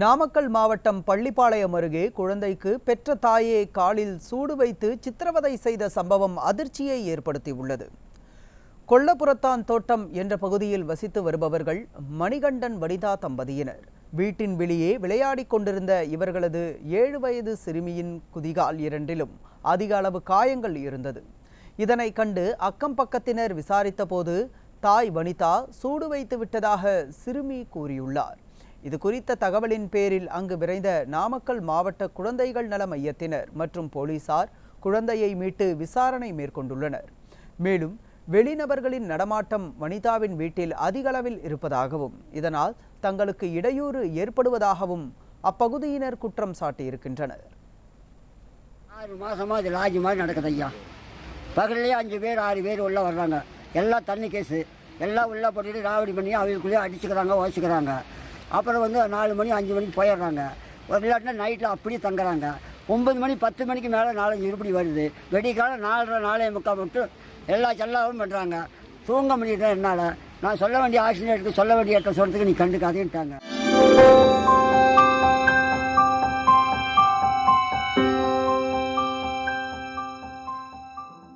நாமக்கல் மாவட்டம் பள்ளிப்பாளையம் அருகே குழந்தைக்கு பெற்ற தாயை காலில் சூடு வைத்து சித்திரவதை செய்த சம்பவம் அதிர்ச்சியை ஏற்படுத்தியுள்ளது. கொல்லப்புறத்தான் தோட்டம் என்ற பகுதியில் வசித்து வருபவர்கள் மணிகண்டன் வனிதா தம்பதியினர். வீட்டின் வெளியே விளையாடிக் கொண்டிருந்த இவர்களது ஏழு வயது சிறுமியின் குதிகால் இரண்டிலும் அதிக அளவு காயங்கள் இருந்தது. இதனை கண்டு அக்கம் பக்கத்தினர் விசாரித்தபோது தாய் வனிதா சூடு வைத்து விட்டதாக சிறுமி கூறியுள்ளார். இது குறித்த தகவலின் பேரில் அங்கு விரைந்த நாமக்கல் மாவட்ட குழந்தைகள் நல மையத்தினர் மற்றும் போலீசார் குழந்தையை மீட்டு விசாரணை மேற்கொண்டுள்ளனர். மேலும் வெளிநபர்களின் நடமாட்டம் வனிதாவின் வீட்டில் அதிகளவில் இருப்பதாகவும் இதனால் தங்களுக்கு இடையூறு ஏற்படுவதாகவும் அப்பகுதியினர் குற்றம் சாட்டியிருக்கின்றனர். ஆறு மாசமா இது லாஜி மாதிரி நடக்குது ஐயா. பகல்லையே அஞ்சு பேர் ஆறு பேர் உள்ள வர்றாங்க. எல்லாம் தண்ணி கேஸு. எல்லாம் உள்ளே போட்டுட்டு ராவடி பண்ணி அவங்களுக்குள்ளேயே அடிச்சுக்கிறாங்க ஓசிக்கிறாங்க அப்புறம் வந்து நாலு மணி அஞ்சு மணிக்கு போயிடுறாங்க. ஒரு இல்லாட்டினா நைட்டில் அப்படியே தங்குறாங்க. ஒம்பது மணி பத்து மணிக்கு மேலே நாலஞ்சு இருபடி வருது. வெடிக்காலம் நாலரை நாலே முக்கால் மட்டும் எல்லா செல்லாவும் பண்ணுறாங்க தூங்க முடியல என்னால் நான் சொல்ல வேண்டிய ஆக்சிடென்ட் சொல்ல வேண்டிய இடத்த சொல்கிறதுக்கு நீ கண்டுக்காதேன்ட்டாங்க.